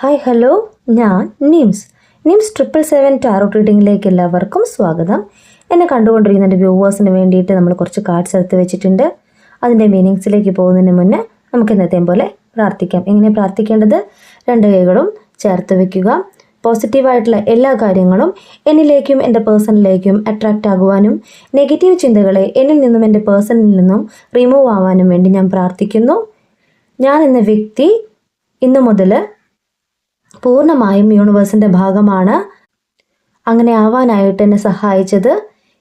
Hi hello ഞാൻ Nims. Nims triple seven tarot റീഡിങ്ങിലേക്ക് എല്ലാവർക്കും സ്വാഗതം. എന്നെ കണ്ടുകൊണ്ടിരിക്കുന്ന എന്റെ വ്യൂവേഴ്സിന് വേണ്ടിയിട്ട് നമ്മൾ കുറച്ച് കാർഡ്സ് എടുത്ത് വെച്ചിട്ടുണ്ട്. അതിന്റെ മീനിങ്സിലേക്ക് പോകുന്നതിന് മുന്നേ നമുക്ക് ഇന്നത്തെ പോലെ പ്രാർത്ഥിക്കാം. എങ്ങനെ പ്രാർത്ഥിക്കേണ്ടത്? രണ്ട് കൈകളും ചേർത്ത് വയ്ക്കുക പോസിറ്റീവായിട്ടുള്ള എല്ലാ കാര്യങ്ങളും എന്നിലേക്കും എന്റെ പേഴ്സണിലേക്കും അട്രാക്റ്റ് ആകുവാനും നെഗറ്റീവ് ചിന്തകളെ എന്നിൽ നിന്നും എന്റെ പേഴ്സണിൽ നിന്നും റിമൂവ് ആവാനും വേണ്ടി ഞാൻ പ്രാർത്ഥിക്കുന്നു. ഞാൻ എന്ന വ്യക്തി ഇന്നു മുതൽ പൂർണമായും യൂണിവേഴ്സിന്റെ ഭാഗമാണ്. അങ്ങനെ ആവാനായിട്ട് എന്നെ സഹായിച്ചത്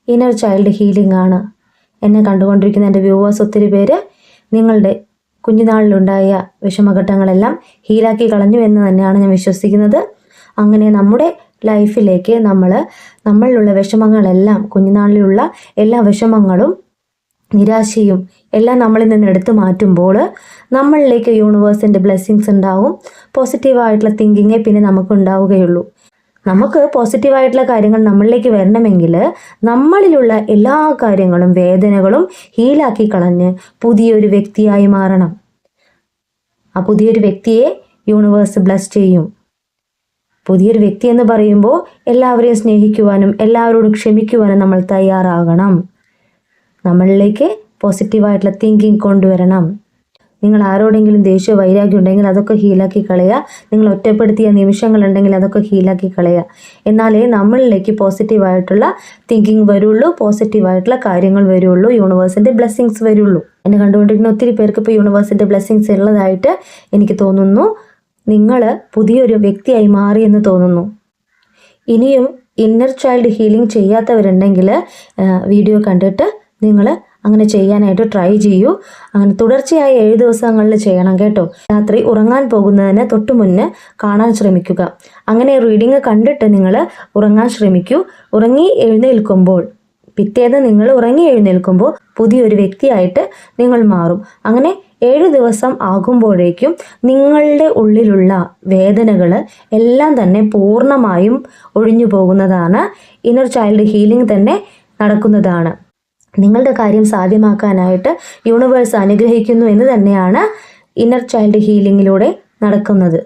ഇന്നർ ചൈൽഡ് ഹീലിംഗ് ആണ്. എന്നെ കണ്ടുകൊണ്ടിരിക്കുന്ന എന്റെ വ്യൂവേഴ്സ് ഒത്തിരി പേര് നിങ്ങളുടെ കുഞ്ഞുനാളിലുണ്ടായ വിഷമഘട്ടങ്ങളെല്ലാം ഹീലാക്കി കളഞ്ഞു എന്ന് തന്നെയാണ് ഞാൻ വിശ്വസിക്കുന്നത്. അങ്ങനെ നമ്മുടെ ലൈഫിലേക്ക് നമ്മൾ നമ്മളിലുള്ള വിഷമങ്ങളെല്ലാം കുഞ്ഞുനാളിലുള്ള എല്ലാ വിഷമങ്ങളും നിരാശയും എല്ലാം നമ്മളിൽ നിന്ന് എടുത്തു മാറ്റുമ്പോൾ നമ്മളിലേക്ക് യൂണിവേഴ്സിന്റെ ബ്ലെസ്സിങ്സ് ഉണ്ടാവും. പോസിറ്റീവായിട്ടുള്ള തിങ്കിങ്ങേ പിന്നെ നമുക്ക് ഉണ്ടാവുകയുള്ളൂ. നമുക്ക് പോസിറ്റീവായിട്ടുള്ള കാര്യങ്ങൾ നമ്മളിലേക്ക് വരണമെങ്കിൽ നമ്മളിലുള്ള എല്ലാ കാര്യങ്ങളും വേദനകളും ഹീലാക്കി കളഞ്ഞ് പുതിയൊരു വ്യക്തിയായി മാറണം. ആ പുതിയൊരു വ്യക്തിയെ യൂണിവേഴ്സ് ബ്ലസ് ചെയ്യും. പുതിയൊരു വ്യക്തി എന്ന് പറയുമ്പോൾ എല്ലാവരെയും സ്നേഹിക്കുവാനും എല്ലാവരോടും ക്ഷമിക്കുവാനും നമ്മൾ തയ്യാറാകണം. നമ്മളിലേക്ക് പോസിറ്റീവായിട്ടുള്ള തിങ്കിങ് കൊണ്ടുവരണം. നിങ്ങൾ ആരോടെങ്കിലും ദേഷ്യ വൈരാഗ്യം ഉണ്ടെങ്കിൽ അതൊക്കെ ഹീലാക്കി കളയുക. നിങ്ങൾ ഒറ്റപ്പെടുത്തിയ നിമിഷങ്ങളുണ്ടെങ്കിൽ അതൊക്കെ ഹീലാക്കി കളയുക. എന്നാലേ നമ്മളിലേക്ക് പോസിറ്റീവായിട്ടുള്ള തിങ്കിങ് വരുള്ളൂ പോസിറ്റീവായിട്ടുള്ള കാര്യങ്ങൾ വരുള്ളൂ യൂണിവേഴ്സിന്റെ ബ്ലെസ്സിങ്സ് വരുള്ളൂ. എന്നെ കണ്ടുകൊണ്ടിരിക്കുന്ന ഒത്തിരി പേർക്ക് ഇപ്പോൾ യൂണിവേഴ്സിന്റെ ബ്ലെസ്സിങ്സ് ഉള്ളതായിട്ട് എനിക്ക് തോന്നുന്നു. നിങ്ങൾ പുതിയൊരു വ്യക്തിയായി മാറി എന്ന് തോന്നുന്നു. ഇനിയും ഇന്നർ ചൈൽഡ് ഹീലിംഗ് ചെയ്യാത്തവരുണ്ടെങ്കിൽ വീഡിയോ കണ്ടിട്ട് നിങ്ങൾ അങ്ങനെ ചെയ്യാനായിട്ട് ട്രൈ ചെയ്യൂ. അങ്ങനെ തുടർച്ചയായി ഏഴ് ദിവസങ്ങളിൽ ചെയ്യണം കേട്ടോ. രാത്രി ഉറങ്ങാൻ പോകുന്നതിന് തൊട്ട് മുന്നേ കാണാൻ ശ്രമിക്കുക. അങ്ങനെ റീഡിങ് കണ്ടിട്ട് നിങ്ങൾ ഉറങ്ങാൻ ശ്രമിക്കൂ. ഉറങ്ങി എഴുന്നേൽക്കുമ്പോൾ പിറ്റേന്ന് നിങ്ങൾ ഉറങ്ങി എഴുന്നേൽക്കുമ്പോൾ പുതിയൊരു വ്യക്തിയായിട്ട് നിങ്ങൾ മാറും. അങ്ങനെ ഏഴ് ദിവസം ആകുമ്പോഴേക്കും നിങ്ങളുടെ ഉള്ളിലുള്ള വേദനകൾ എല്ലാം തന്നെ പൂർണമായും ഒഴിഞ്ഞു പോകുന്നതാണ്. ഇന്നർ ചൈൽഡ് ഹീലിംഗ് തന്നെ നടക്കുന്നതാണ്. നിങ്ങളുടെ കാര്യം സാധ്യമാക്കാനായിട്ട് യൂണിവേഴ്സ് അനുഗ്രഹിക്കുന്നു എന്ന് തന്നെയാണ് ഇന്നർ ചൈൽഡ് ഹീലിംഗിലൂടെ നടക്കുന്നത്.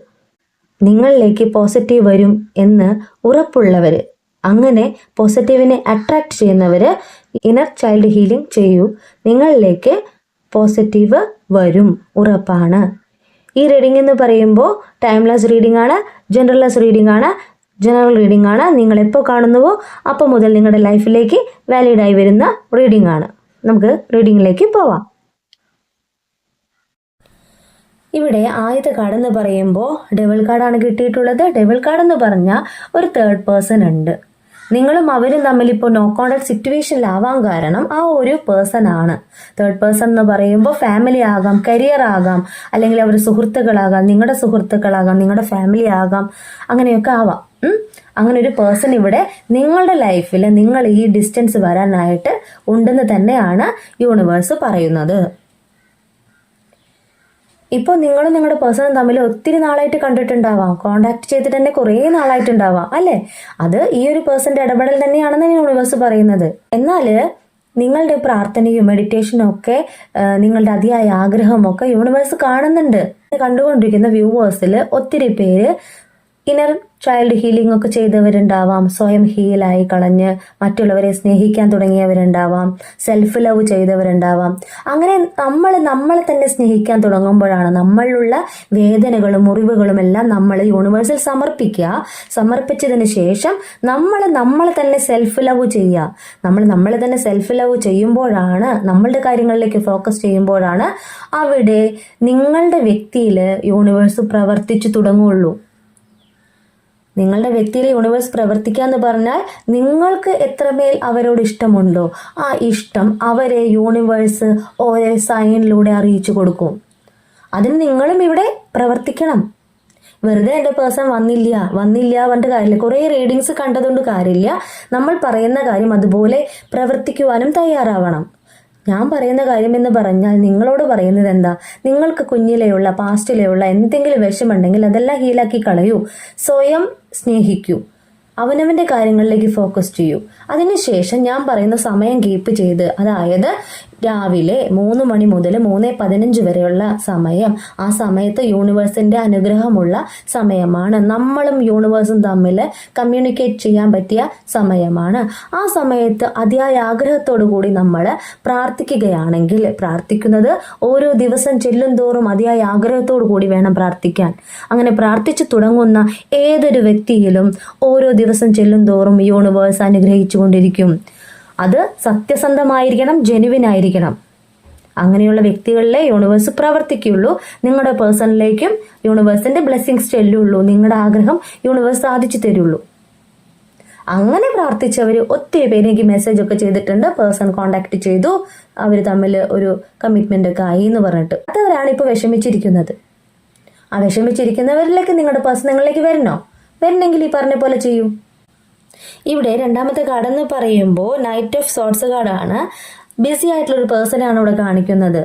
നിങ്ങളിലേക്ക് പോസിറ്റീവ് വരും എന്ന് ഉറപ്പുള്ളവർ അങ്ങനെ പോസിറ്റീവിനെ അട്രാക്റ്റ് ചെയ്യുന്നവർ ഇന്നർ ചൈൽഡ് ഹീലിംഗ് ചെയ്യൂ. നിങ്ങളിലേക്ക് പോസിറ്റീവ് വരും ഉറപ്പാണ്. ഈ റീഡിംഗ് എന്ന് പറയുമ്പോൾ ടൈംലെസ് റീഡിംഗ് ആണ് ജനറൽലെസ് റീഡിംഗ് ആണ് ജനറൽ റീഡിംഗ് ആണ്. നിങ്ങൾ എപ്പോൾ കാണുന്നുവോ അപ്പോൾ മുതൽ നിങ്ങളുടെ ലൈഫിലേക്ക് വാലിഡ് ആയി വരുന്ന റീഡിംഗ് ആണ്. നമുക്ക് റീഡിങ്ങിലേക്ക് പോവാം. ഇവിടെ ആദ്യത്തെ കാർഡ് എന്ന് പറയുമ്പോൾ ഡെവിൾ കാർഡാണ് കിട്ടിയിട്ടുള്ളത്. ഡെവൽ കാർഡ് എന്ന് പറഞ്ഞാൽ ഒരു തേർഡ് പേഴ്സൺ ഉണ്ട്. നിങ്ങളും അവരും തമ്മിൽ ഇപ്പോൾ നോ കോണ്ടാക്ട് സിറ്റുവേഷനിലാവാൻ കാരണം ആ ഒരു പേഴ്സൺ ആണ്. തേർഡ് പേഴ്സൺ എന്ന് പറയുമ്പോൾ ഫാമിലി ആകാം കരിയർ ആകാം അല്ലെങ്കിൽ അവർ സുഹൃത്തുക്കളാകാം നിങ്ങളുടെ സുഹൃത്തുക്കളാകാം നിങ്ങളുടെ ഫാമിലി ആകാം അങ്ങനെയൊക്കെ ആവാം. അങ്ങനെ ഒരു പേഴ്സൺ ഇവിടെ നിങ്ങളുടെ ലൈഫിൽ നിങ്ങൾ ഈ ഡിസ്റ്റൻസ് വരാനായിട്ട് ഉണ്ടെന്ന് തന്നെയാണ് യൂണിവേഴ്സ് പറയുന്നത്. ഇപ്പോൾ നിങ്ങളും നിങ്ങളുടെ പേഴ്സണും തമ്മിൽ ഒത്തിരി നാളായിട്ട് കണ്ടിട്ടുണ്ടാവാം. കോണ്ടാക്ട് ചെയ്തിട്ട് തന്നെ കുറേ നാളായിട്ടുണ്ടാവാം അല്ലേ? അത് ഈ ഒരു പേഴ്സന്റെ ഇടപെടൽ തന്നെയാണെന്ന് യൂണിവേഴ്സ് പറയുന്നത്. എന്നാൽ നിങ്ങളുടെ പ്രാർത്ഥനയും മെഡിറ്റേഷനും ഒക്കെ നിങ്ങളുടെ അതിയായ ആഗ്രഹമൊക്കെ യൂണിവേഴ്സ് കാണുന്നുണ്ട്. കണ്ടുകൊണ്ടിരിക്കുന്ന വ്യൂവേഴ്സിൽ ഒത്തിരി പേര് ഇന്നർ ചൈൽഡ് ഹീലിംഗ് ഒക്കെ ചെയ്തവരുണ്ടാവാം. സ്വയം ഹീലായി കളഞ്ഞ് മറ്റുള്ളവരെ സ്നേഹിക്കാൻ തുടങ്ങിയവരുണ്ടാവാം. Self love ചെയ്തവരുണ്ടാവാം. അങ്ങനെ നമ്മൾ നമ്മളെ തന്നെ സ്നേഹിക്കാൻ തുടങ്ങുമ്പോഴാണ് നമ്മളിലുള്ള വേദനകളും മുറിവുകളും എല്ലാം നമ്മൾ യൂണിവേഴ്സിൽ സമർപ്പിക്കുക. സമർപ്പിച്ചതിന് ശേഷം നമ്മൾ നമ്മളെ തന്നെ സെൽഫ് ലവ് ചെയ്യുക. നമ്മൾ നമ്മളെ തന്നെ സെൽഫ് ലവ് ചെയ്യുമ്പോഴാണ് നമ്മളുടെ കാര്യങ്ങളിലേക്ക് ഫോക്കസ് ചെയ്യുമ്പോഴാണ് അവിടെ നിങ്ങളുടെ വ്യക്തിയിൽ യൂണിവേഴ്സ് പ്രവർത്തിച്ചു തുടങ്ങുള്ളൂ നിങ്ങളുടെ വ്യക്തിയിലെ യൂണിവേഴ്സ് പ്രവർത്തിക്കുക എന്ന് പറഞ്ഞാൽ നിങ്ങൾക്ക് എത്രമേൽ അവരോട് ഇഷ്ടമുണ്ടോ ആ ഇഷ്ടം അവരെ യൂണിവേഴ്സ് ഓരോ സൈനിലൂടെ അറിയിച്ചു കൊടുക്കും. അതിന് നിങ്ങളും ഇവിടെ പ്രവർത്തിക്കണം. വെറുതെ എന്റെ പേഴ്സൺ വന്നില്ല വന്നില്ല പറഞ്ഞിട്ട് കാര്യമില്ല. കുറേ റീഡിങ്സ് കണ്ടതുകൊണ്ട് കാര്യമില്ല. നമ്മൾ പറയുന്ന കാര്യം അതുപോലെ പ്രവർത്തിക്കുവാനും തയ്യാറാവണം. ഞാൻ പറയുന്ന കാര്യം എന്ന് പറഞ്ഞാൽ നിങ്ങളോട് പറയുന്നത് എന്താ നിങ്ങൾക്ക് കുഞ്ഞിലെയുള്ള പാസ്റ്റിലെയുള്ള എന്തെങ്കിലും വിഷമുണ്ടെങ്കിൽ അതെല്ലാം ഹീലാക്കി കളയൂ. സ്വയം സ്നേഹിക്കൂ. അവനവന്റെ കാര്യങ്ങളിലേക്ക് ഫോക്കസ് ചെയ്യൂ. അതിനുശേഷം ഞാൻ പറയുന്ന സമയം കീപ്പ് ചെയ്ത്. അതായത് രാവിലെ മൂന്ന് മണി മുതൽ മൂന്ന് പതിനഞ്ച് വരെയുള്ള സമയം. ആ സമയത്ത് യൂണിവേഴ്സിന്റെ അനുഗ്രഹമുള്ള സമയമാണ്. നമ്മളും യൂണിവേഴ്സും തമ്മിൽ കമ്മ്യൂണിക്കേറ്റ് ചെയ്യാൻ പറ്റിയ സമയമാണ്. ആ സമയത്ത് അതിയായ ആഗ്രഹത്തോടു കൂടി നമ്മൾ പ്രാർത്ഥിക്കുകയാണെങ്കിൽ പ്രാർത്ഥിക്കുന്നത് ഓരോ ദിവസം ചെല്ലും തോറും അതിയായ ആഗ്രഹത്തോടു കൂടി വേണം പ്രാർത്ഥിക്കാൻ. അങ്ങനെ പ്രാർത്ഥിച്ചു തുടങ്ങുന്ന ഏതൊരു വ്യക്തിയിലും ഓരോ ദിവസം ചെല്ലും തോറും യൂണിവേഴ്സ് അനുഗ്രഹിച്ചു കൊണ്ടിരിക്കും അത് സത്യസന്ധമായിരിക്കണം ജെനുവിൻ ആയിരിക്കണം അങ്ങനെയുള്ള വ്യക്തികളിലെ യൂണിവേഴ്സ് പ്രവർത്തിക്കുകയുള്ളൂ. നിങ്ങളുടെ പേഴ്സണിലേക്കും യൂണിവേഴ്സിന്റെ ബ്ലെസ്സിങ്സ് ചെല്ലുള്ളൂ. നിങ്ങളുടെ ആഗ്രഹം യൂണിവേഴ്സ് സാധിച്ചു തരുള്ളൂ. അങ്ങനെ പ്രാർത്ഥിച്ചവർ ഒത്തിരി പേര് എനിക്ക് മെസ്സേജ് ഒക്കെ ചെയ്തിട്ടുണ്ട്. പേഴ്സൺ കോണ്ടാക്ട് ചെയ്തു. അവർ തമ്മിൽ ഒരു കമ്മിറ്റ്മെന്റ് ഒക്കെ ആയി എന്ന് പറഞ്ഞിട്ട്. അതവരാണ് ഇപ്പോൾ വിഷമിച്ചിരിക്കുന്നത്. ആ വിഷമിച്ചിരിക്കുന്നവരിലേക്ക് നിങ്ങളുടെ പേഴ്സൺ വരണോ? വരണമെങ്കിൽ ഈ പറഞ്ഞ പോലെ ചെയ്യൂ. ഇവിടെ രണ്ടാമത്തെ കാർഡ് എന്ന് പറയുമ്പോൾ നൈറ്റ് ഓഫ് സോട്ട്സ് കാർഡാണ് ബിസി ആയിട്ടുള്ള ഒരു പേഴ്സൺ ആണ് ഇവിടെ കാണിക്കുന്നത്.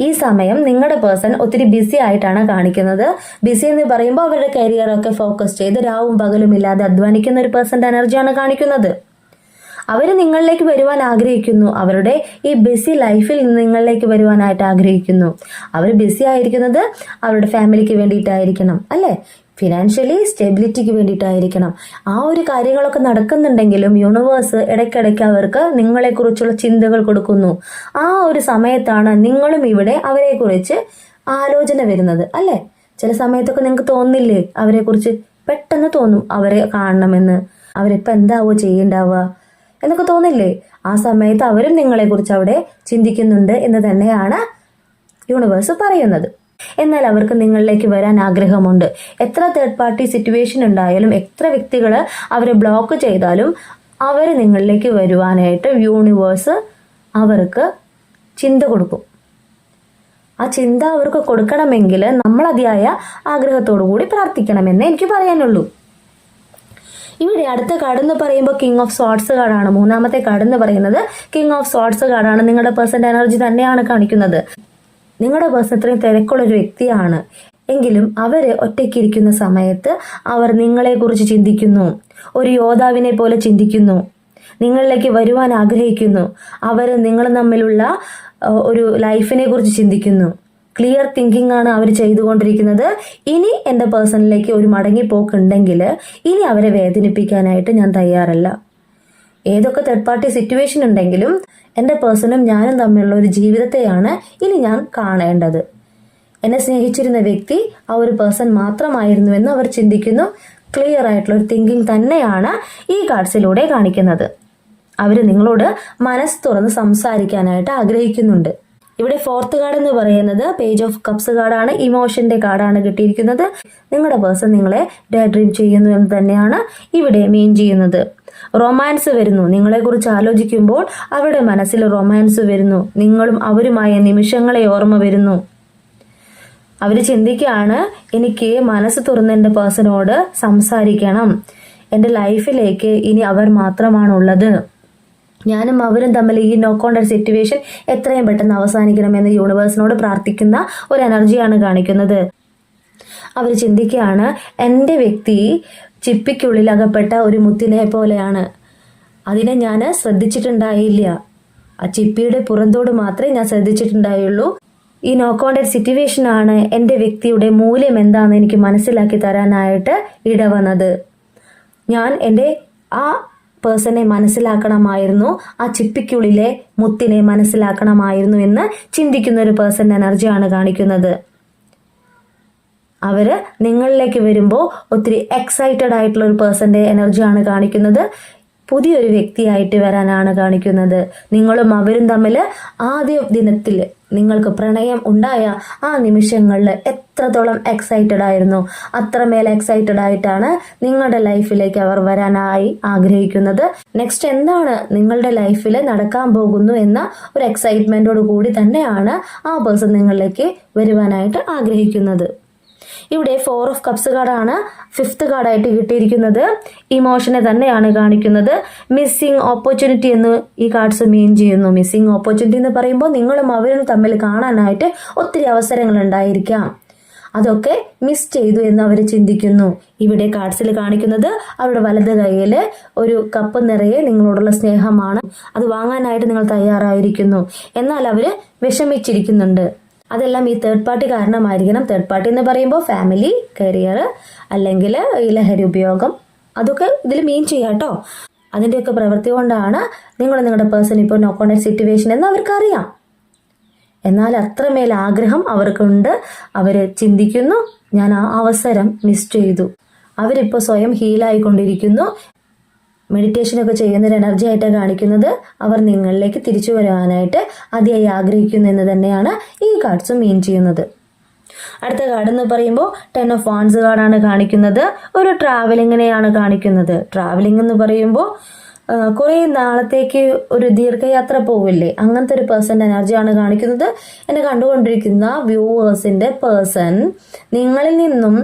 ഈ സമയം നിങ്ങളുടെ പേഴ്സൺ ഒത്തിരി ബിസി ആയിട്ടാണ് കാണിക്കുന്നത്. ബിസി എന്ന് പറയുമ്പോൾ അവരുടെ കരിയറൊക്കെ ഫോക്കസ് ചെയ്ത് രാവും പകലും ഇല്ലാതെ അധ്വാനിക്കുന്ന ഒരു പേഴ്സന്റെ എനർജിയാണ് കാണിക്കുന്നത്. അവർ നിങ്ങളിലേക്ക് വരുവാൻ ആഗ്രഹിക്കുന്നു. അവരുടെ ഈ ബിസി ലൈഫിൽ നിങ്ങളിലേക്ക് വരുവാനായിട്ട് ആഗ്രഹിക്കുന്നു. അവർ ബിസി ആയിരിക്കുന്നത് അവരുടെ ഫാമിലിക്ക് വേണ്ടിയിട്ടായിരിക്കണം അല്ലേ? ഫിനാൻഷ്യലി സ്റ്റെബിലിറ്റിക്ക് വേണ്ടിയിട്ടായിരിക്കണം. ആ ഒരു കാര്യങ്ങളൊക്കെ നടക്കുന്നുണ്ടെങ്കിലും യൂണിവേഴ്സ് ഇടയ്ക്കിടയ്ക്ക് അവർക്ക് നിങ്ങളെക്കുറിച്ചുള്ള ചിന്തകൾ കൊടുക്കുന്നു. ആ ഒരു സമയത്താണ് നിങ്ങളും ഇവിടെ അവരെക്കുറിച്ച് ആലോചന വരുന്നത് അല്ലേ? ചില സമയത്തൊക്കെ നിങ്ങൾക്ക് തോന്നില്ലേ? അവരെക്കുറിച്ച് പെട്ടെന്ന് തോന്നും അവരെ കാണണമെന്ന്. അവരിപ്പോൾ എന്താവോ ചെയ്യണ്ടാവുക എന്നൊക്കെ തോന്നില്ലേ? ആ സമയത്ത് അവരും നിങ്ങളെക്കുറിച്ച് അവിടെ ചിന്തിക്കുന്നുണ്ട് എന്ന് തന്നെയാണ് യൂണിവേഴ്സ് പറയുന്നത്. എന്നാൽ അവർക്ക് നിങ്ങളിലേക്ക് വരാൻ ആഗ്രഹമുണ്ട്. എത്ര തേർഡ് പാർട്ടി സിറ്റുവേഷൻ ഉണ്ടായാലും എത്ര വ്യക്തികൾ അവരെ ബ്ലോക്ക് ചെയ്താലും അവർ നിങ്ങളിലേക്ക് വരുവാനായിട്ട് യൂണിവേഴ്സ് അവർക്ക് ചിന്ത കൊടുക്കും. ആ ചിന്ത അവർക്ക് കൊടുക്കണമെങ്കിൽ നമ്മൾ അതിയായ ആഗ്രഹത്തോടു കൂടി പ്രാർത്ഥിക്കണമെന്ന് എനിക്ക് പറയാനുള്ളൂ. ഇവിടെ അടുത്ത കാർഡ് എന്ന് പറയുമ്പോൾ കിങ് ഓഫ് സോട്ട്സ് കാർഡാണ് മൂന്നാമത്തെ കാർഡ് എന്ന് പറയുന്നത് കിങ് ഓഫ് സോട്ട്സ് കാർഡാണ് നിങ്ങളുടെ പേഴ്സൺ എനർജി തന്നെയാണ് കാണിക്കുന്നത്. നിങ്ങളുടെ പേഴ്സൺ തിരക്കുള്ള ഒരു വ്യക്തിയാണ്. എങ്കിലും അവർ ഒറ്റയ്ക്കിരിക്കുന്ന സമയത്ത് അവർ നിങ്ങളെക്കുറിച്ച് ചിന്തിക്കുന്നു. ഒരു യോദ്ധാവിനെ പോലെ ചിന്തിക്കുന്നു. നിങ്ങളിലേക്ക് വരുവാൻ ആഗ്രഹിക്കുന്നു. അവർ നിങ്ങൾ തമ്മിലുള്ള ഒരു ലൈഫിനെ കുറിച്ച് ചിന്തിക്കുന്നു. ക്ലിയർ തിങ്കിങ് ആണ് അവർ ചെയ്തുകൊണ്ടിരിക്കുന്നത്. ഇനി എന്റെ പേഴ്സണിലേക്ക് ഒരു മടങ്ങിപ്പോക്കുണ്ടെങ്കിൽ ഇനി അവരെ വേദനിപ്പിക്കാനായിട്ട് ഞാൻ തയ്യാറല്ല. ഏതൊക്കെ തേർഡ് പാർട്ടി സിറ്റുവേഷൻ ഉണ്ടെങ്കിലും എന്റെ പേഴ്സണും ഞാനും തമ്മിലുള്ള ഒരു ജീവിതത്തെയാണ് ഇനി ഞാൻ കാണേണ്ടത്. എന്നെ സ്നേഹിച്ചിരുന്ന വ്യക്തി ആ ഒരു പേഴ്സൺ മാത്രമായിരുന്നുവെന്ന് അവർ ചിന്തിക്കുന്നു. ക്ലിയർ ആയിട്ടുള്ള ഒരു തിങ്കിങ് തന്നെയാണ് ഈ കാർഡ്സിലൂടെ കാണിക്കുന്നത്. അവർ നിങ്ങളോട് മനസ്സ് തുറന്ന് സംസാരിക്കാനായിട്ട് ആഗ്രഹിക്കുന്നുണ്ട്. ഇവിടെ ഫോർത്ത് കാർഡ് എന്ന് പറയുന്നത് പേജ് ഓഫ് കപ്സ് കാർഡാണ് ഇമോഷന്റെ കാർഡാണ് കിട്ടിയിരിക്കുന്നത്. നിങ്ങളുടെ പേഴ്സൺ നിങ്ങളെ ഡേ ഡ്രീം ചെയ്യുന്നു എന്ന് തന്നെയാണ് ഇവിടെ മെയിൻ ചെയ്യുന്നത്. റൊമാൻസ് വരുന്നു. നിങ്ങളെക്കുറിച്ച് ആലോചിക്കുമ്പോൾ അവരുടെ മനസ്സിൽ റൊമാൻസ് വരുന്നു. നിങ്ങളും അവരുമായ നിമിഷങ്ങളെ ഓർമ്മ വരുന്നു. അവർ ചിന്തിക്കുകയാണ് എനിക്ക് മനസ്സ് തുറന്ന് എന്റെ പേഴ്സണോട് സംസാരിക്കണം. എന്റെ ലൈഫിലേക്ക് ഇനി അവർ മാത്രമാണുള്ളത്. ഞാനും അവരും തമ്മിൽ ഈ നോ കോണ്ടർ സിറ്റുവേഷൻ എത്രയും പെട്ടെന്ന് അവസാനിക്കണമെന്ന് യൂണിവേഴ്സിനോട് പ്രാർത്ഥിക്കുന്ന ഒരു എനർജിയാണ് കാണിക്കുന്നത്. അവർ ചിന്തിക്കുകയാണ് എന്റെ വ്യക്തി ചിപ്പിക്കുള്ളിൽ അകപ്പെട്ട ഒരു മുത്തിനെ പോലെയാണ്. അതിനെ ഞാൻ ശ്രദ്ധിച്ചിട്ടുണ്ടായില്ല. ആ ചിപ്പിയുടെ പുറന്തോട് മാത്രമേ ഞാൻ ശ്രദ്ധിച്ചിട്ടുണ്ടായുള്ളൂ. ഈ നോ സിറ്റുവേഷൻ ആണ് എന്റെ വ്യക്തിയുടെ മൂല്യം എന്താണെന്ന് എനിക്ക് മനസ്സിലാക്കി തരാനായിട്ട് ഇടവന്നത്. ഞാൻ എന്റെ ആ പേഴ്സണെ മനസ്സിലാക്കണമായിരുന്നു ആ ചിപ്പിക്കുള്ളിലെ മുത്തിനെ മനസ്സിലാക്കണമായിരുന്നു എന്ന് ചിന്തിക്കുന്ന ഒരു പേഴ്സൺ എനർജിയാണ് കാണിക്കുന്നത്. അവർ നിങ്ങളിലേക്ക് വരുമ്പോൾ ഒത്തിരി എക്സൈറ്റഡ് ആയിട്ടുള്ള ഒരു പേഴ്സന്റെ എനർജിയാണ് കാണിക്കുന്നത്. പുതിയൊരു വ്യക്തിയായിട്ട് വരാനാണ് കാണിക്കുന്നത്. നിങ്ങളും അവരും തമ്മിൽ ആദ്യ ദിനത്തിൽ നിങ്ങൾക്ക് പ്രണയം ഉണ്ടായ ആ നിമിഷങ്ങളിൽ എത്രത്തോളം എക്സൈറ്റഡ് ആയിരുന്നു അത്രമേൽ എക്സൈറ്റഡ് ആയിട്ടാണ് നിങ്ങളുടെ ലൈഫിലേക്ക് അവർ വരാനായി ആഗ്രഹിക്കുന്നത്. നെക്സ്റ്റ് എന്താണ് നിങ്ങളുടെ ലൈഫിൽ നടക്കാൻ പോകുന്നു എന്ന ഒരു എക്സൈറ്റ്മെന്റോട് കൂടി തന്നെയാണ് ആ പേഴ്സൺ നിങ്ങളിലേക്ക് വരുവാനായിട്ട് ആഗ്രഹിക്കുന്നത്. ഇവിടെ ഫോർ ഓഫ് കപ്സ് കാർഡാണ് ഫിഫ്ത്ത് കാർഡായിട്ട് കിട്ടിയിരിക്കുന്നത്. ഇമോഷനെ തന്നെയാണ് കാണിക്കുന്നത്. മിസ്സിങ് ഓപ്പർച്യൂണിറ്റി എന്ന് ഈ കാർഡ്സ് മീൻ ചെയ്യുന്നു. മിസ്സിങ് ഓപ്പർച്യൂണിറ്റി എന്ന് പറയുമ്പോൾ നിങ്ങളും അവരും തമ്മിൽ കാണാനായിട്ട് ഒത്തിരി അവസരങ്ങൾ ഉണ്ടായിരിക്കാം. അതൊക്കെ മിസ് ചെയ്തു എന്ന് അവർ ചിന്തിക്കുന്നു. ഇവിടെ കാർഡ്സിൽ കാണിക്കുന്നത് അവരുടെ വലത് കൈയിൽ ഒരു കപ്പ് നിറയെ നിങ്ങളോടുള്ള സ്നേഹമാണ്. അത് വാങ്ങാനായിട്ട് നിങ്ങൾ തയ്യാറായിരിക്കുന്നു. എന്നാൽ അവർ വിഷമിച്ചിരിക്കുന്നുണ്ട്. അതെല്ലാം ഈ തേർഡ് പാർട്ടി കാരണമായിരിക്കണം. തേർഡ് പാർട്ടി എന്ന് പറയുമ്പോൾ ഫാമിലി കരിയർ അല്ലെങ്കിൽ ഈ ലഹരി ഉപയോഗം അതൊക്കെ ഇതിൽ മെയിൻ ചെയ്യാം കേട്ടോ. അതിന്റെയൊക്കെ പ്രവൃത്തി കൊണ്ടാണ് നിങ്ങൾ നിങ്ങളുടെ പേഴ്സൺ ഇപ്പോൾ നോ കോണ്ടാക്ട് സിറ്റുവേഷൻ എന്ന് അവർക്കറിയാം എന്നാൽ അത്രമേൽ ആഗ്രഹം അവർക്കുണ്ട്. അവർ ചിന്തിക്കുന്നു ഞാൻ ആ അവസരം മിസ് ചെയ്തു. അവരിപ്പോൾ സ്വയം ഹീലായിക്കൊണ്ടിരിക്കുന്നു മെഡിറ്റേഷനൊക്കെ ചെയ്യുന്ന ഒരു എനർജി ആയിട്ടാണ് കാണിക്കുന്നത്. അവർ നിങ്ങളിലേക്ക് തിരിച്ചു വരുവാനായിട്ട് അതിയായി ആഗ്രഹിക്കുന്നു എന്ന് തന്നെയാണ് ഈ കാർഡ്സ് മീൻ ചെയ്യുന്നത്. അടുത്ത കാർഡ് എന്ന് പറയുമ്പോൾ ടെൻ ഓഫ് വാൺസ് കാർഡാണ് കാണിക്കുന്നത്. ഒരു ട്രാവലിങ്ങിനെയാണ് കാണിക്കുന്നത്. ട്രാവലിംഗ് എന്ന് പറയുമ്പോൾ കുറേ നാളത്തേക്ക് ഒരു ദീർഘയാത്ര പോവില്ലേ? അങ്ങനത്തെ ഒരു പേഴ്സന്റെ എനർജിയാണ് കാണിക്കുന്നത്. എന്നെ കണ്ടുകൊണ്ടിരിക്കുന്ന വ്യൂവേഴ്സിന്റെ പേഴ്സൺ നിങ്ങളിൽ നിന്നും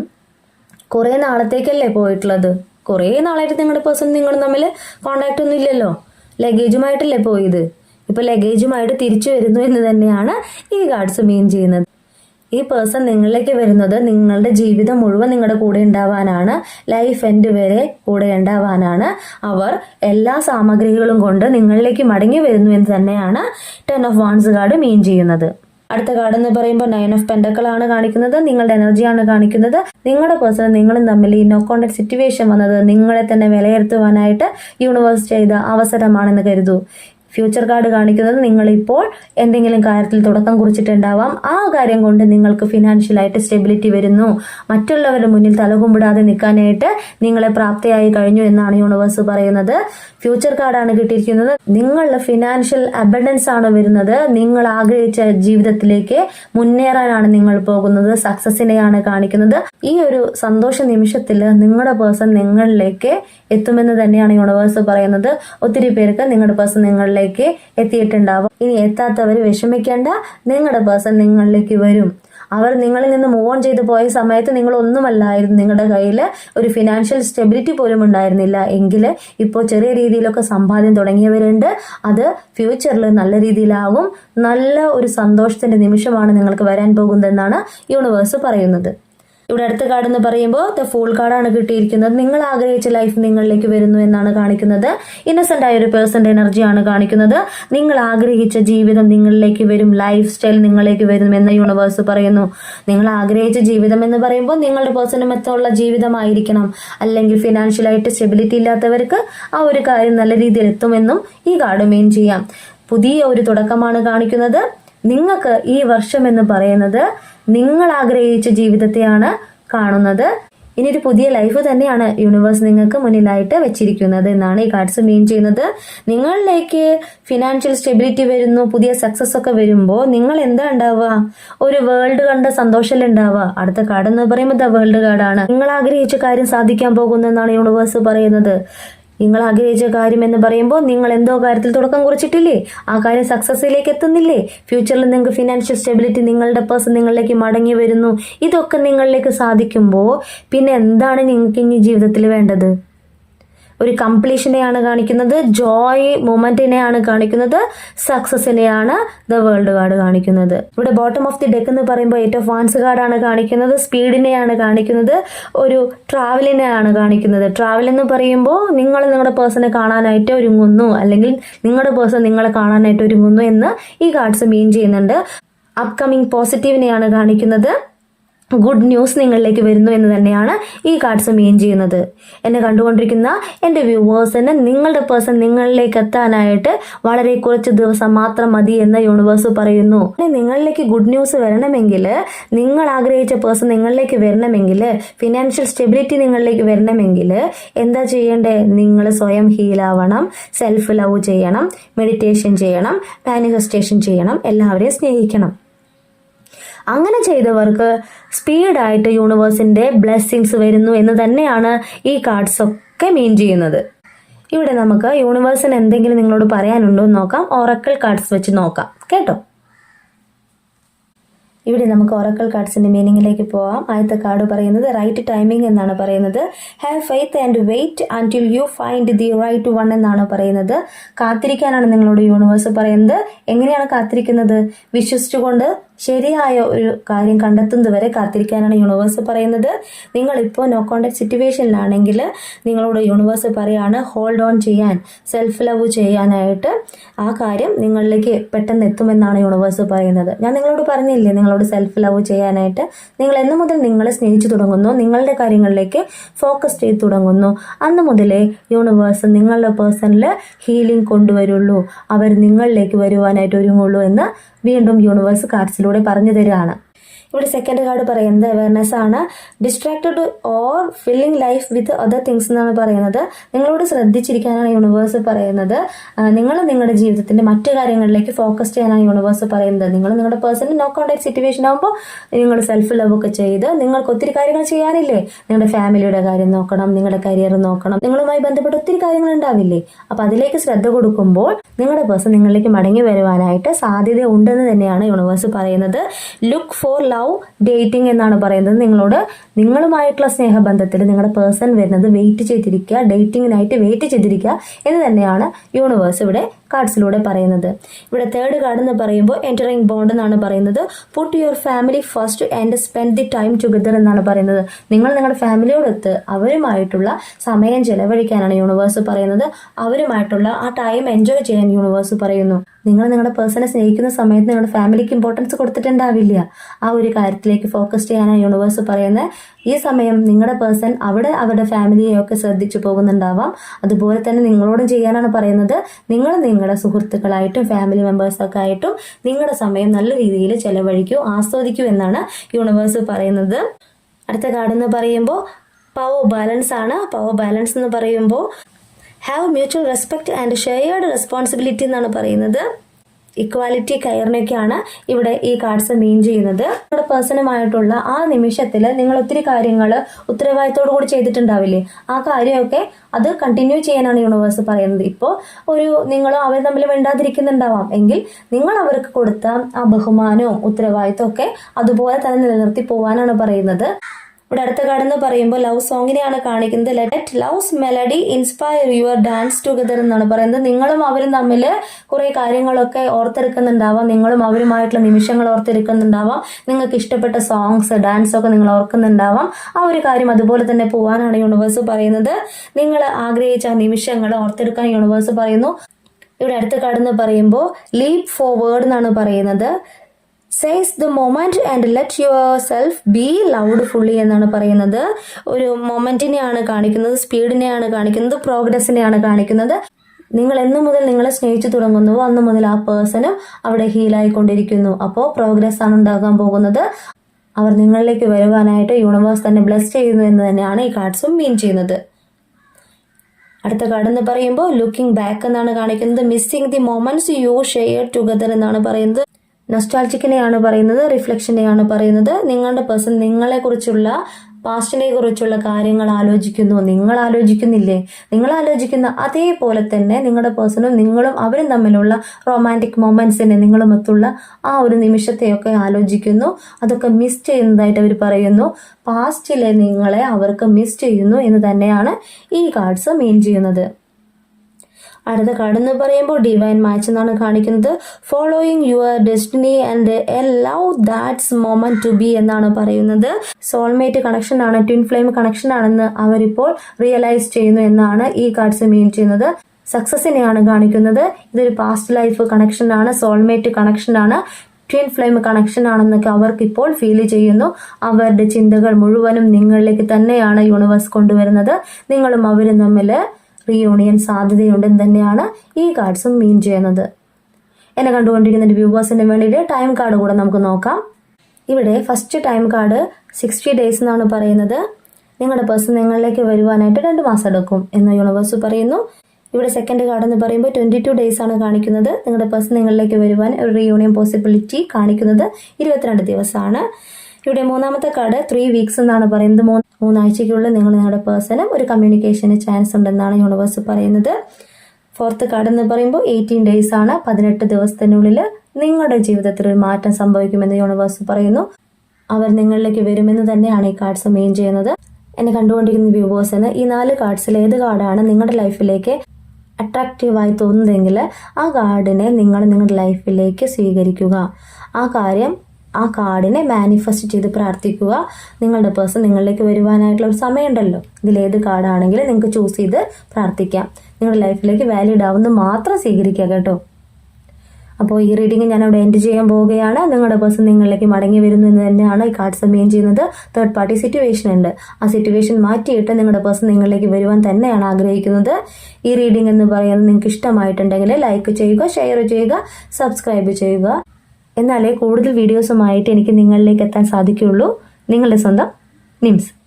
കുറേ നാളത്തേക്കല്ലേ പോയിട്ടുള്ളത്? കുറേ നാളായിട്ട് നിങ്ങളുടെ പേഴ്സൺ നിങ്ങൾ തമ്മിൽ കോണ്ടാക്ട് ഒന്നും ഇല്ലല്ലോ. ലഗേജുമായിട്ടല്ലേ പോയത്? ഇപ്പൊ ലഗേജുമായിട്ട് തിരിച്ചു വരുന്നു എന്ന് തന്നെയാണ് ഈ കാർഡ്സ് മീൻ ചെയ്യുന്നത്. ഈ പേഴ്സൺ നിങ്ങളിലേക്ക് വരുന്നത് നിങ്ങളുടെ ജീവിതം മുഴുവൻ നിങ്ങളുടെ കൂടെ ഉണ്ടാവാനാണ് ലൈഫ് എൻഡ് വരെ കൂടെ ഉണ്ടാവാനാണ്. അവർ എല്ലാ സാമഗ്രികളും കൊണ്ട് നിങ്ങളിലേക്ക് മടങ്ങി വരുന്നു എന്ന് തന്നെയാണ് ten of wands card mean ചെയ്യുന്നത്. അടുത്ത കാർഡ് എന്ന് പറയുമ്പോൾ നയൻ ഓഫ് പെൻഡക്കൾ ആണ് കാണിക്കുന്നത്. നിങ്ങളുടെ എനർജിയാണ് കാണിക്കുന്നത്. നിങ്ങളുടെ പേഴ്സൺ നിങ്ങളും തമ്മിൽ ഈ നോ കോണ്ടാക്ട് സിറ്റുവേഷൻ വന്നത് നിങ്ങളെ തന്നെ വിലയിരുത്തുവാനായിട്ട് യൂണിവേഴ്സ് ചെയ്ത അവസരമാണെന്ന് കരുതൂ. ഫ്യൂച്ചർ കാർഡ് കാണിക്കുന്നത് നിങ്ങളിപ്പോൾ എന്തെങ്കിലും കാര്യത്തിൽ തുടക്കം കുറിച്ചിട്ടുണ്ടാവാം. ആ കാര്യം കൊണ്ട് നിങ്ങൾക്ക് ഫിനാൻഷ്യലായിട്ട് സ്റ്റെബിലിറ്റി വരുന്നു. മറ്റുള്ളവരുടെ മുന്നിൽ തലകുമ്പിടാതെ നിൽക്കാനായിട്ട് നിങ്ങളെ പ്രാപ്തിയായി കഴിഞ്ഞു എന്നാണ് യൂണിവേഴ്സ് പറയുന്നത്. ഫ്യൂച്ചർ കാർഡാണ് കിട്ടിയിരിക്കുന്നത്. നിങ്ങളുടെ ഫിനാൻഷ്യൽ അബൻഡൻസ് ആണ് വരുന്നത്. നിങ്ങൾ ആഗ്രഹിച്ച ജീവിതത്തിലേക്ക് മുന്നേറാനാണ് നിങ്ങൾ പോകുന്നത്. സക്സസിനെയാണ് കാണിക്കുന്നത്. ഈ ഒരു സന്തോഷ നിമിഷത്തിൽ നിങ്ങളുടെ പേഴ്സൺ നിങ്ങളിലേക്ക് എത്തുമെന്ന് തന്നെയാണ് യൂണിവേഴ്സ് പറയുന്നത്. ഒത്തിരി പേർക്ക് നിങ്ങളുടെ പേഴ്സൺ നിങ്ങളിലേക്ക് എത്തിയിട്ടുണ്ടാവും. ഇനി എത്താത്തവർ വിഷമിക്കേണ്ട. നിങ്ങളുടെ പേഴ്സൺ നിങ്ങളിലേക്ക് വരും. അവർ നിങ്ങളിൽ നിന്ന് മൂവ് ഓൺ ചെയ്തു പോയ സമയത്ത് നിങ്ങൾ ഒന്നുമല്ലായിരുന്നു നിങ്ങളുടെ കയ്യിൽ ഒരു ഫിനാൻഷ്യൽ സ്റ്റെബിലിറ്റി പോലും ഉണ്ടായിരുന്നില്ല. എങ്കിൽ ഇപ്പോൾ ചെറിയ രീതിയിലൊക്കെ സമ്പാദ്യം തുടങ്ങിയവരുണ്ട്. അത് ഫ്യൂച്ചറിൽ നല്ല രീതിയിലാകും. നല്ല ഒരു സന്തോഷത്തിന്റെ നിമിഷമാണ് നിങ്ങൾക്ക് വരാൻ പോകുന്നതെന്നാണ് യൂണിവേഴ്സ് പറയുന്നത്. ഇവിടെ അടുത്ത കാർഡ് എന്ന് പറയുമ്പോൾ ദ ഫുൾ കാർഡാണ് കിട്ടിയിരിക്കുന്നത്. നിങ്ങൾ ആഗ്രഹിച്ച ലൈഫ് നിങ്ങളിലേക്ക് വരുന്നു എന്നാണ് കാണിക്കുന്നത്. ഇന്നസെന്റ് ആയ ഒരു പേഴ്സന്റെ എനർജിയാണ് കാണിക്കുന്നത്. നിങ്ങൾ ആഗ്രഹിച്ച ജീവിതം നിങ്ങളിലേക്ക് വരും. ലൈഫ് സ്റ്റൈൽ നിങ്ങളിലേക്ക് വരും എന്ന് യൂണിവേഴ്സ് പറയുന്നു. നിങ്ങൾ ആഗ്രഹിച്ച ജീവിതം എന്ന് പറയുമ്പോൾ നിങ്ങളുടെ പേഴ്സണൽ മെത്തുള്ള ജീവിതമായിരിക്കണം. അല്ലെങ്കിൽ ഫിനാൻഷ്യലായിട്ട് സ്റ്റെബിലിറ്റി ഇല്ലാത്തവർക്ക് ആ ഒരു കാര്യം നല്ല രീതിയിൽ എത്തുമെന്നും ഈ കാർഡ് മെയിൻ ചെയ്യാം. പുതിയ ഒരു തുടക്കമാണ് കാണിക്കുന്നത്. നിങ്ങൾക്ക് ഈ വർഷം എന്ന് പറയുന്നത് നിങ്ങൾ ആഗ്രഹിച്ച ജീവിതത്തെയാണ് കാണുന്നത്. ഇനി ഒരു പുതിയ ലൈഫ് തന്നെയാണ് യൂണിവേഴ്സ് നിങ്ങൾക്ക് മുന്നിലായിട്ട് വെച്ചിരിക്കുന്നത് എന്നാണ് ഈ കാർഡ്സ് മീൻ ചെയ്യുന്നത്. നിങ്ങളിലേക്ക് ഫിനാൻഷ്യൽ സ്റ്റെബിലിറ്റി വരുന്നു പുതിയ സക്സസ് ഒക്കെ വരുമ്പോൾ നിങ്ങൾ എന്താ ഉണ്ടാവുക? ഒരു വേൾഡ് കണ്ട സന്തോഷം ഉണ്ടാവുക? അടുത്ത കാർഡ് എന്ന് പറയുമ്പോൾ ദ വേൾഡ് കാർഡാണ് നിങ്ങൾ ആഗ്രഹിച്ച കാര്യം സാധിക്കാൻ പോകുന്നു എന്നാണ് യൂണിവേഴ്സ് പറയുന്നത്. നിങ്ങൾ ആഗ്രഹിച്ച കാര്യം എന്ന് പറയുമ്പോൾ നിങ്ങൾ എന്തോ കാര്യത്തിൽ തുടക്കം കുറിച്ചിട്ടില്ലേ? ആ കാര്യം സക്സസിലേക്ക് എത്തുന്നില്ലേ? ഫ്യൂച്ചറിൽ നിങ്ങൾക്ക് ഫിനാൻഷ്യൽ സ്റ്റെബിലിറ്റി നിങ്ങളുടെ പേഴ്സൺ നിങ്ങളിലേക്ക് മടങ്ങി വരുന്നു. ഇതൊക്കെ നിങ്ങളിലേക്ക് സാധിക്കുമ്പോൾ പിന്നെ എന്താണ് നിങ്ങൾക്ക് ഇനി ജീവിതത്തിൽ വേണ്ടത്? ഒരു കംപ്ലീഷനെയാണ് കാണിക്കുന്നത്. ജോയ് മൊമെന്റിനെയാണ് കാണിക്കുന്നത്. സക്സസിനെയാണ് ദ വേൾഡ് കാർഡ് കാണിക്കുന്നത്. ഇവിടെ ബോട്ടം ഓഫ് ദി ഡെക്ക് എന്ന് പറയുമ്പോൾ ഏറ്റവും ഫാൻസ് കാർഡാണ് കാണിക്കുന്നത്. സ്പീഡിനെയാണ് കാണിക്കുന്നത്. ഒരു ട്രാവലിനെയാണ് കാണിക്കുന്നത്. ട്രാവൽ എന്ന് പറയുമ്പോൾ നിങ്ങൾ നിങ്ങളുടെ പേഴ്സണെ കാണാനായിട്ട് ഒരുങ്ങുന്നു. അല്ലെങ്കിൽ നിങ്ങളുടെ പേഴ്സൺ നിങ്ങളെ കാണാനായിട്ട് ഒരുങ്ങുന്നു എന്ന് ഈ കാർഡ്സ് മീൻ ചെയ്യുന്നുണ്ട്. അപ്കമിങ് പോസിറ്റീവിനെയാണ് കാണിക്കുന്നത്. ഗുഡ് ന്യൂസ് നിങ്ങളിലേക്ക് വരുന്നു എന്ന് തന്നെയാണ് ഈ കാർഡ്സ് മീൻ ചെയ്യുന്നത്. എന്നെ കണ്ടുകൊണ്ടിരിക്കുന്ന എന്റെ വ്യൂവേഴ്സിന് നിങ്ങളുടെ പേഴ്സൺ നിങ്ങളിലേക്ക് എത്താനായിട്ട് വളരെ കുറച്ച് ദിവസം മാത്രം മതി എന്ന് യൂണിവേഴ്സ് പറയുന്നു. നിങ്ങളിലേക്ക് ഗുഡ് ന്യൂസ് വരണമെങ്കിൽ നിങ്ങൾ ആഗ്രഹിച്ച പേഴ്സൺ നിങ്ങളിലേക്ക് വരണമെങ്കിൽ ഫിനാൻഷ്യൽ സ്റ്റെബിലിറ്റി നിങ്ങളിലേക്ക് വരണമെങ്കിൽ എന്താ ചെയ്യേണ്ടേ? നിങ്ങൾ സ്വയം ഹീലാവണം സെൽഫ് ലവ് ചെയ്യണം മെഡിറ്റേഷൻ ചെയ്യണം മാനിഫെസ്റ്റേഷൻ ചെയ്യണം എല്ലാവരെയും സ്നേഹിക്കണം. അങ്ങനെ ചെയ്തവർക്ക് സ്പീഡായിട്ട് യൂണിവേഴ്സിന്റെ ബ്ലെസ്സിങ്സ് വരുന്നു എന്ന് തന്നെയാണ് ഈ കാർഡ്സ് ഒക്കെ മീൻ ചെയ്യുന്നത്. ഇവിടെ നമുക്ക് യൂണിവേഴ്സിന് എന്തെങ്കിലും നിങ്ങളോട് പറയാനുണ്ടോ എന്ന് നോക്കാം. ഓറക്കൽ കാർഡ്സ് വെച്ച് നോക്കാം. കേട്ടോ? ഇവിടെ നമുക്ക് ഒറക്കൽ കാർഡ്സിന്റെ മീനിങ്ങിലേക്ക് പോവാം. ആദ്യത്തെ കാർഡ് പറയുന്നത് റൈറ്റ് ടൈമിംഗ് എന്നാണ് പറയുന്നത്. Have faith and wait until you find the right one എന്നാണ് പറയുന്നത്. കാത്തിരിക്കാനാണ് നിങ്ങളോട് യൂണിവേഴ്സ് പറയുന്നത്. എങ്ങനെയാണ് കാത്തിരിക്കുന്നത്? വിശ്വസിച്ചുകൊണ്ട് ശരിയായ ഒരു കാര്യം കണ്ടെത്തുന്നത് വരെ കാത്തിരിക്കാനാണ് യൂണിവേഴ്സ് പറയുന്നത്. നിങ്ങളിപ്പോൾ നോ കോണ്ടാക്ട് സിറ്റുവേഷനിലാണെങ്കിൽ നിങ്ങളോട് യൂണിവേഴ്സ് പറയാണ് ഹോൾഡ് ഓൺ ചെയ്യാൻ സെൽഫ് ലവ് ചെയ്യാനായിട്ട് ആ കാര്യം നിങ്ങളിലേക്ക് പെട്ടെന്ന് എത്തുമെന്നാണ് യൂണിവേഴ്സ് പറയുന്നത്. ഞാൻ നിങ്ങളോട് പറഞ്ഞില്ലേ നിങ്ങളോട് സെൽഫ് ലവ് ചെയ്യാനായിട്ട്. നിങ്ങൾ എന്ന് മുതൽ നിങ്ങളെ സ്നേഹിച്ചു തുടങ്ങുന്നു നിങ്ങളുടെ കാര്യങ്ങളിലേക്ക് ഫോക്കസ് ചെയ്ത് തുടങ്ങുന്നു. അന്ന് മുതലേ യൂണിവേഴ്സ് നിങ്ങളുടെ പേഴ്സണിൽ ഹീലിംഗ് കൊണ്ടുവരുള്ളൂ. അവർ നിങ്ങളിലേക്ക് വരുവാനായിട്ട് ഒരുങ്ങുള്ളൂ എന്ന് വീണ്ടും യൂണിവേഴ്സ് കാർഡ്സിലൂടെ പറഞ്ഞു തരികയാണ്. ഇവിടെ സെക്കൻഡ് കാർഡ് പറയുന്നത് അവയർനെസ് ആണ്. Distracted or filling life with other things എന്നാണ് പറയുന്നത്. നിങ്ങളോട് ശ്രദ്ധിച്ചിരിക്കാനാണ് യൂണിവേഴ്സ് പറയുന്നത്. നിങ്ങൾ നിങ്ങളുടെ ജീവിതത്തിന്റെ മറ്റു കാര്യങ്ങളിലേക്ക് ഫോക്കസ് ചെയ്യാനാണ് യൂണിവേഴ്സ് പറയുന്നത്. നിങ്ങൾ നിങ്ങളുടെ പേഴ്സണൽ നോ കോൺടാക്ട് സിറ്റുവേഷൻ ആകുമ്പോൾ നിങ്ങൾ സെൽഫ് ലവ് ഒക്കെ ചെയ്ത് നിങ്ങൾക്ക് ഒത്തിരി കാര്യങ്ങൾ ചെയ്യാനില്ലേ? നിങ്ങളുടെ ഫാമിലിയുടെ കാര്യം നോക്കണം നിങ്ങളുടെ കരിയർ നോക്കണം. നിങ്ങളുമായി ബന്ധപ്പെട്ട ഒത്തിരി കാര്യങ്ങൾ ഉണ്ടാവില്ലേ? അപ്പൊ അതിലേക്ക് ശ്രദ്ധ കൊടുക്കുമ്പോൾ നിങ്ങളുടെ പേഴ്സൺ നിങ്ങളിലേക്ക് മടങ്ങി വരുവാനായിട്ട് സാധ്യത ഉണ്ടെന്ന് തന്നെയാണ് യൂണിവേഴ്സ് പറയുന്നത്. ലുക്ക് ഫോർ ലവ് ഡേറ്റിംഗ് എന്നാണ് പറയുന്നത്. നിങ്ങളോട് നിങ്ങളുമായിട്ടുള്ള സ്നേഹബന്ധത്തിൽ നിങ്ങളുടെ പേഴ്സൺ വരുന്നത് വെയിറ്റ് ചെയ്തിരിക്കുക ഡേറ്റിങ്ങിനായിട്ട് വെയിറ്റ് ചെയ്തിരിക്കുക എന്ന് തന്നെയാണ് യൂണിവേഴ്സ് ഇവിടെ കാർഡ്സിലൂടെ പറയുന്നത്. ഇവിടെ തേർഡ് കാർഡ് എന്ന് പറയുമ്പോൾ എന്ററിങ് ബോണ്ട് എന്നാണ് പറയുന്നത്. Put your family first and spend the time together എന്നാണ് പറയുന്നത്. നിങ്ങൾ നിങ്ങളുടെ ഫാമിലിയോടൊത്ത് അവരുമായിട്ടുള്ള സമയം ചെലവഴിക്കാനാണ് യൂണിവേഴ്സ് പറയുന്നത്. അവരുമായിട്ടുള്ള ആ ടൈം എൻജോയ് ചെയ്യാൻ യൂണിവേഴ്സ് പറയുന്നു. നിങ്ങൾ നിങ്ങളുടെ പേഴ്സണെ സ്നേഹിക്കുന്ന സമയത്ത് നിങ്ങളുടെ ഫാമിലിക്ക് ഇമ്പോർട്ടൻസ് കൊടുത്തിട്ടുണ്ടാവില്ല. ആ ഒരു കാര്യത്തിലേക്ക് ഫോക്കസ് ചെയ്യാനാണ് യൂണിവേഴ്സ് പറയുന്നത്. ഈ സമയം നിങ്ങളുടെ പേഴ്സൺ അവിടെ അവരുടെ ഫാമിലിയെയൊക്കെ ശ്രദ്ധിച്ചു പോകുന്നുണ്ടാവാം. അതുപോലെ തന്നെ നിങ്ങളോടും ചെയ്യാനാണ് പറയുന്നത്. നിങ്ങൾ നിങ്ങളുടെ സുഹൃത്തുക്കളായിട്ടും ഫാമിലി മെമ്പേഴ്സൊക്കെ ആയിട്ടും നിങ്ങളുടെ സമയം നല്ല രീതിയിൽ ചെലവഴിക്കൂ ആസ്വദിക്കൂ എന്നാണ് യൂണിവേഴ്സ് പറയുന്നത്. അടുത്ത കാർഡ് എന്ന് പറയുമ്പോൾ പവർ ബാലൻസ് ആണ്. പവർ ബാലൻസ് എന്ന് പറയുമ്പോൾ have mutual respect and shared responsibility എന്നാണ് പറയുന്നത്. ഇക്വാലിറ്റി കയറിനൊക്കെയാണ് ഇവിടെ ഈ കാർഡ്സ് മീൻ ചെയ്യുന്നത്. നിങ്ങളുടെ പേഴ്സണുമായിട്ടുള്ള ആ നിമിഷത്തിൽ നിങ്ങൾ ഒത്തിരി കാര്യങ്ങൾ ഉത്തരവാദിത്തോടു കൂടി ചെയ്തിട്ടുണ്ടാവില്ലേ? ആ കാര്യമൊക്കെ അത് കണ്ടിന്യൂ ചെയ്യാനാണ് യൂണിവേഴ്സ് പറയുന്നത്. ഇപ്പോൾ ഒരു നിങ്ങളോ അവർ തമ്മിൽ വേണ്ടാതിരിക്കുന്നുണ്ടാവാം എങ്കിൽ നിങ്ങൾ അവർക്ക് കൊടുത്ത ആ ബഹുമാനവും ഉത്തരവാദിത്തവും ഒക്കെ അതുപോലെ തന്നെ നിലനിർത്തി പോവാനാണ് പറയുന്നത്. ഇവിടെ അടുത്ത കടന്ന് പറയുമ്പോൾ ലവ് സോങ്ങിനെയാണ് കാണിക്കുന്നത്. Let love's melody inspire your dance together എന്നാണ് പറയുന്നത്. നിങ്ങളും അവരും തമ്മിൽ കുറെ കാര്യങ്ങളൊക്കെ ഓർത്തെടുക്കുന്നുണ്ടാവാം. നിങ്ങളും അവരുമായിട്ടുള്ള നിമിഷങ്ങൾ ഓർത്തെടുക്കുന്നുണ്ടാവാം. നിങ്ങൾക്ക് ഇഷ്ടപ്പെട്ട സോങ്സ് ഡാൻസ് ഒക്കെ നിങ്ങൾ ഓർക്കുന്നുണ്ടാവാം. ആ ഒരു കാര്യം അതുപോലെ തന്നെ പോവാനാണ് യൂണിവേഴ്സ് പറയുന്നത്. നിങ്ങൾ ആഗ്രഹിച്ച ആ നിമിഷങ്ങൾ ഓർത്തെടുക്കാൻ യൂണിവേഴ്സ് പറയുന്നു. ഇവിടെ അടുത്ത കടന്ന് പറയുമ്പോൾ ലീപ് ഫോർവേഡ് എന്നാണ് പറയുന്നത്. Seize the moment and let yourself be loved fully എന്നാണ് പറയുന്നത്. ഒരു മൊമെന്റിനെയാണ് കാണിക്കുന്നത് സ്പീഡിനെയാണ് കാണിക്കുന്നത് പ്രോഗ്രസിനെയാണ് കാണിക്കുന്നത്. നിങ്ങൾ എന്നു മുതൽ നിങ്ങളെ സ്നേഹിച്ചു തുടങ്ങുന്നുവോ അന്ന് മുതൽ ആ പേഴ്സണും അവിടെ ഹീലായിക്കൊണ്ടിരിക്കുന്നു അപ്പോൾ പ്രോഗ്രസ് ആണ് ഉണ്ടാകാൻ പോകുന്നത്. അവർ നിങ്ങളിലേക്ക് വരുവാനായിട്ട് യൂണിവേഴ്സ് തന്നെ ബ്ലസ് ചെയ്യുന്നു എന്ന് തന്നെയാണ് ഈ കാർഡ്സും മീൻ ചെയ്യുന്നത്. അടുത്ത കാർഡ് എന്ന് പറയുമ്പോൾ ലുക്കിംഗ് ബാക്ക് എന്നാണ് കാണിക്കുന്നത്. Missing the moments you share together എന്നാണ് പറയുന്നത്. നൊസ്റ്റാൾജിക്കിനെയാണ് പറയുന്നത് റിഫ്ലക്ഷനെയാണ് പറയുന്നത്. നിങ്ങളുടെ പേഴ്സൺ നിങ്ങളെ കുറിച്ചുള്ള പാസ്റ്റിനെ കുറിച്ചുള്ള കാര്യങ്ങൾ ആലോചിക്കുന്നു. നിങ്ങൾ ആലോചിക്കുന്നില്ലേ? നിങ്ങൾ ആലോചിക്കുന്ന അതേപോലെ തന്നെ നിങ്ങളുടെ പേഴ്സണും നിങ്ങളും അവരും തമ്മിലുള്ള റൊമാന്റിക് മൊമെന്റ്സിനെ നിങ്ങളുമൊത്തുള്ള ആ ഒരു നിമിഷത്തെയൊക്കെ ആലോചിക്കുന്നു. അതൊക്കെ മിസ് ചെയ്യുന്നതായിട്ട് അവർ പറയുന്നു. പാസ്റ്റിലെ നിങ്ങളെ അവർക്ക് മിസ് ചെയ്യുന്നു എന്ന് തന്നെയാണ് ഈ കാർഡ്സ് മീൻ ചെയ്യുന്നത്. അടുത്ത കാർഡ് എന്ന് പറയുമ്പോൾ ഡിവൈൻ മാച്ച് എന്നാണ് കാണിക്കുന്നത്. Following your destiny and a love that's meant to be എന്നാണ് പറയുന്നത്. സോൾമേറ്റ് കണക്ഷൻ ആണ് ട്വിൻ ഫ്ലെയിം കണക്ഷൻ ആണെന്ന് അവരിപ്പോൾ റിയലൈസ് ചെയ്യുന്നു എന്നാണ് ഈ കാർഡ്സ് മീൻ ചെയ്യുന്നത്. സക്സസിനെയാണ് കാണിക്കുന്നത്. ഇതൊരു പാസ്റ്റ് ലൈഫ് കണക്ഷൻ ആണ് സോൾമേറ്റ് കണക്ഷൻ ആണ് ട്വിൻ ഫ്ലെയിം കണക്ഷൻ ആണെന്നൊക്കെ അവർക്ക് ഇപ്പോൾ ഫീൽ ചെയ്യുന്നു. അവരുടെ ചിന്തകൾ മുഴുവനും നിങ്ങളിലേക്ക് തന്നെയാണ് യൂണിവേഴ്സ് കൊണ്ടുവരുന്നത്. നിങ്ങളും അവരും തമ്മിൽ റീയൂണിയൻ സാധ്യതയുണ്ടെന്ന് തന്നെയാണ് ഈ കാർഡ്സും മീൻ ചെയ്യുന്നത്. എന്നെ കണ്ടുകൊണ്ടിരിക്കുന്ന വ്യൂവേഴ്സിന് വേണ്ടിയിട്ട് ടൈം കാർഡ് കൂടെ നമുക്ക് നോക്കാം. ഇവിടെ first time card sixty days എന്നാണ് പറയുന്നത്. നിങ്ങളുടെ പേഴ്സൺ നിങ്ങളിലേക്ക് വരുവാനായിട്ട് രണ്ട് മാസം എടുക്കും എന്ന് യൂണിവേഴ്സ് പറയുന്നു. ഇവിടെ സെക്കൻഡ് കാർഡ് എന്ന് പറയുമ്പോൾ ട്വന്റി ടു ഡേയ്സ് ആണ് കാണിക്കുന്നത്. നിങ്ങളുടെ പേഴ്സൺ നിങ്ങളിലേക്ക് വരുവാൻ ഒരു റീയൂണിയൻ പോസിബിലിറ്റി കാണിക്കുന്നത് ഇരുപത്തിരണ്ട് ദിവസമാണ്. ഇവിടെ മൂന്നാമത്തെ കാർഡ് ത്രീ വീക്സ് എന്നാണ് പറയുന്നത്. മൂന്ന് മൂന്നാഴ്ചയ്ക്കുള്ളിൽ നിങ്ങൾ നിങ്ങളുടെ പേഴ്സണും ഒരു കമ്മ്യൂണിക്കേഷന് ചാൻസ് ഉണ്ടെന്നാണ് യൂണിവേഴ്സ് പറയുന്നത്. ഫോർത്ത് കാർഡ് എന്ന് പറയുമ്പോൾ എയ്റ്റീൻ ഡേയ്സ് ആണ്. പതിനെട്ട് ദിവസത്തിനുള്ളിൽ നിങ്ങളുടെ ജീവിതത്തിൽ ഒരു മാറ്റം സംഭവിക്കുമെന്ന് യൂണിവേഴ്സ് പറയുന്നു. അവർ നിങ്ങളിലേക്ക് വരുമെന്ന് തന്നെയാണ് ഈ കാർഡ്സ് മെയിൻ ചെയ്യുന്നത്. എന്നെ കണ്ടുകൊണ്ടിരിക്കുന്ന വ്യൂവേഴ്സിന് ഈ നാല് കാർഡ്സിൽ ഏത് കാർഡാണ് നിങ്ങളുടെ ലൈഫിലേക്ക് അട്രാക്റ്റീവായി തോന്നുന്നതെങ്കിൽ ആ കാർഡിനെ നിങ്ങൾ നിങ്ങളുടെ ലൈഫിലേക്ക് സ്വീകരിക്കുക. ആ കാര്യം ആ കാർഡിനെ മാനിഫെസ്റ്റ് ചെയ്ത് പ്രാർത്ഥിക്കുക. നിങ്ങളുടെ പേഴ്സൺ നിങ്ങളിലേക്ക് വരുവാനായിട്ടുള്ള ഒരു സമയമുണ്ടല്ലോ. ഇതിലേത് കാർഡാണെങ്കിലും നിങ്ങൾക്ക് ചൂസ് ചെയ്ത് പ്രാർത്ഥിക്കാം. നിങ്ങളുടെ ലൈഫിലേക്ക് വാലിഡ് ആവുന്നത് മാത്രം സ്വീകരിക്കുക കേട്ടോ. അപ്പോൾ ഈ റീഡിംഗ് അവിടെ എൻഡ് ചെയ്യാൻ പോവുകയാണ്. നിങ്ങളുടെ പേഴ്സൺ നിങ്ങളിലേക്ക് മടങ്ങി വരുന്നു എന്ന് തന്നെയാണ് ഈ കാർഡ്സ് മീൻ ചെയ്യുന്നത്. തേർഡ് പാർട്ടി സിറ്റുവേഷൻ ഉണ്ട്. ആ സിറ്റുവേഷൻ മാറ്റിയിട്ട് നിങ്ങളുടെ പേഴ്സൺ നിങ്ങളിലേക്ക് വരുവാൻ തന്നെയാണ് ആഗ്രഹിക്കുന്നത്. ഈ റീഡിംഗ് എന്ന് പറയുന്നത് നിങ്ങൾക്ക് ഇഷ്ടമായിട്ടുണ്ടെങ്കിൽ ലൈക്ക് ചെയ്യുക ഷെയർ ചെയ്യുക സബ്സ്ക്രൈബ് ചെയ്യുക. എന്നാലേ കൂടുതൽ വീഡിയോസുമായിട്ട് എനിക്ക് നിങ്ങളിലേക്ക് എത്താൻ സാധിക്കുകയുള്ളൂ. നിങ്ങളുടെ സ്വന്തം നിംസ്.